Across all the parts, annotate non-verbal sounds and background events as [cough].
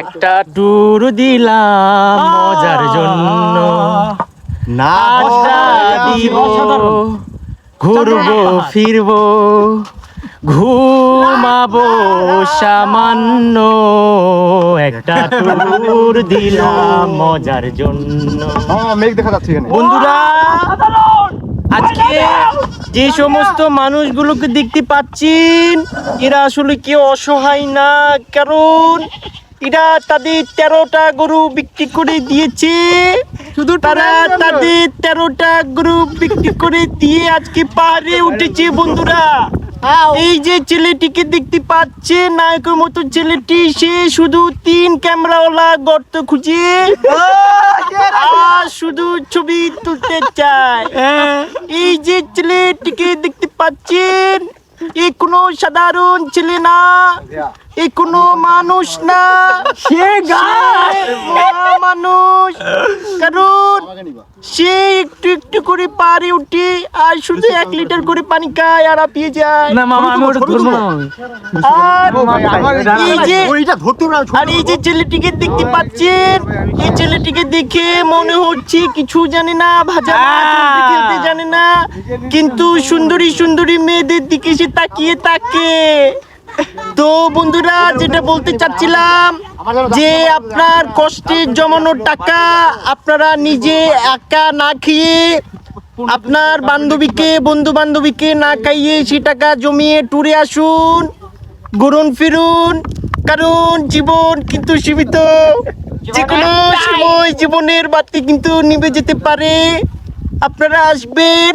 একটা ট্যুর দিলাম মজার জন্য। না দিব ঘুরবো ফিরবো ঘুমাবো সামান্য। একটা ট্যুর [laughs] দিলাম মজার জন্য। হ্যাঁ মেঘ দেখা যাচ্ছে বন্ধুরা আজকে যে সমস্ত মানুষগুলোকে দেখতে পাচ্ছেন এরা আসলে কেউ অসহায় না কারণ এরা তাদের তেরোটা গরু বিক্রি করে দিয়েছে। শুধু তারা তাদের তেরোটা গরু বিক্রি করে দিয়ে আজকে পাহাড়ে উঠেছে বন্ধুরা। এই যে ছেলেটিকে দেখতে পাচ্ছে নায়কের মতো ছেলেটি সে শুধু তিন ক্যামেরাওয়ালা গর্ত খুঁজে আর শুধু ছবি তুলতে চায়। এই যে ছেলেটিকে দেখতে পাচ্ছেন এ কোনো সাধারণ ছেলে না। এ কোনো মানুষ না। সে মানুষ কারণ সে একটু একটু করে পারে উঠে আর শুধু এক লিটার করে পানি খায় আর পিয়ে যায়। না মামা আমি ওটা ধরবো না। আর এই যে আর এই যে মাছ দেখতে পাচ্ছেন? এই ছেলেটিকে দেখে মনে হচ্ছে কিছু জানে না ভাজা খেলতে জানে না। কিন্তু সুন্দরী সুন্দরী মেয়েদের দিকে সে তাকিয়ে তাকে তো বন্ধুরা, যেটা বলতে চাচ্ছিলাম যে আপনার কষ্টের জমানো টাকা আপনারা নিজে একা না খেয়ে আপনার বান্ধবীকে বন্ধু বান্ধবীকে না খাইয়ে সে টাকা জমিয়ে ট্যুরে আসুন ঘুরুন ফিরুন। কারণ জীবন কিন্তু সীমিত। যে কোনো সময় জীবনের বাতি কিন্তু নিভে যেতে পারে। আপনারা আসবেন,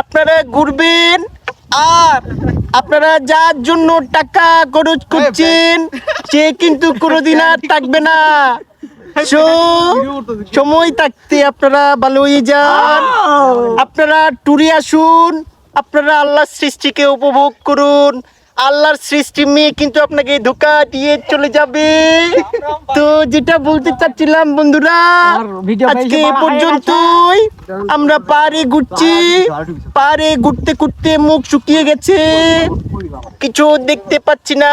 আপনারা ঘুরবেন আর আপনারা যার জন্য টাকা খরচ করছেন সে কিন্তু কোনোদিন আর [laughs] থাকবে না। সময় থাকতে আপনারা ভালো হয়ে যান। আপনারা ট্যুরে আসুন আপনারা আল্লাহ সৃষ্টিকে উপভোগ করুন। আল্লাহর সৃষ্টি মেয়ে কিন্তু আপনাকে ধোকা দিয়ে চলে যাবে। তো যেটা বলতে চাচ্ছিলাম বন্ধুরা আজকে এ পর্যন্তই। আমরা পারে ঘুরছি পারে ঘুরতে ঘুরতে মুখ শুকিয়ে গেছে। কিছু দেখতে পাচ্ছি না।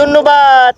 ধন্যবাদ।